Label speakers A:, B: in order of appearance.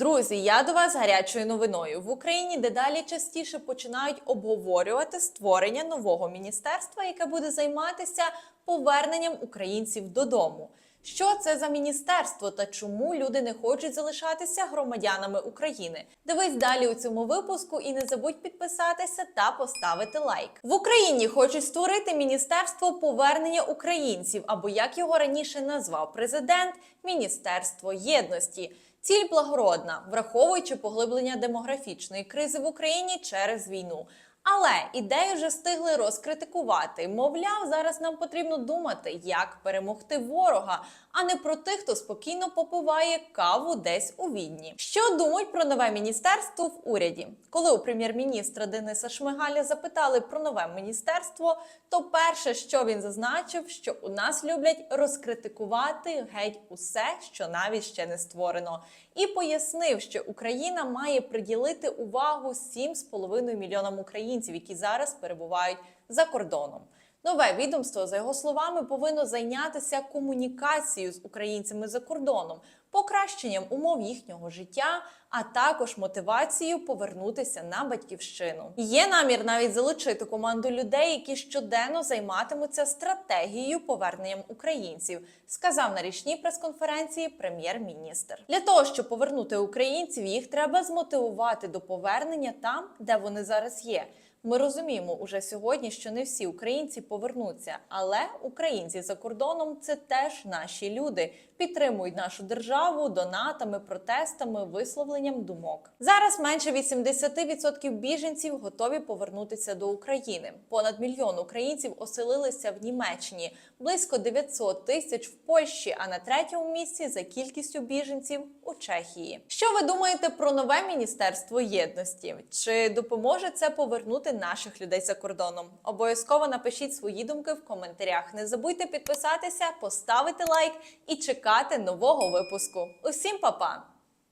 A: Друзі, я до вас з гарячою новиною. В Україні дедалі частіше починають обговорювати створення нового міністерства, яке буде займатися поверненням українців додому. Що це за міністерство та чому люди не хочуть залишатися громадянами України? Дивись далі у цьому випуску і не забудь підписатися та поставити лайк. В Україні хочуть створити міністерство повернення українців, або як його раніше назвав президент Міністерство єдності. Ціль благородна, враховуючи поглиблення демографічної кризи в Україні через війну. Але ідею вже встигли розкритикувати. Мовляв, зараз нам потрібно думати, як перемогти ворога, а не про тих, хто спокійно попиває каву десь у відні. Що думають про нове міністерство в уряді? Коли у прем'єр-міністра Дениса Шмигаля запитали про нове міністерство, то перше, що він зазначив, що у нас люблять розкритикувати геть усе, що навіть ще не створено, і пояснив, що Україна має приділити увагу 7,5 мільйонам українців, які зараз перебувають за кордоном. Нове відомство, за його словами, повинно зайнятися комунікацією з українцями за кордоном, покращенням умов їхнього життя, а також мотивацією повернутися на батьківщину. Є намір навіть залучити команду людей, які щоденно займатимуться стратегією поверненням українців, сказав на річній прес-конференції прем'єр-міністр. Для того щоб повернути українців, їх треба змотивувати до повернення там, де вони зараз є. Ми розуміємо уже сьогодні, що не всі українці повернуться, але українці за кордоном це теж наші люди, підтримують нашу державу донатами, протестами, висловленням думок. Зараз менше 80% біженців готові повернутися до України. Понад мільйон українців оселилися в Німеччині, близько 900 тисяч в Польщі, а на третьому місці за кількістю біженців у Чехії. Що ви думаєте про нове міністерство єдності? Чи допоможе це повернути наших людей за кордоном? Обов'язково напишіть свої думки в коментарях. Не забудьте підписатися, поставити лайк і чекати нового випуску. Усім па-па!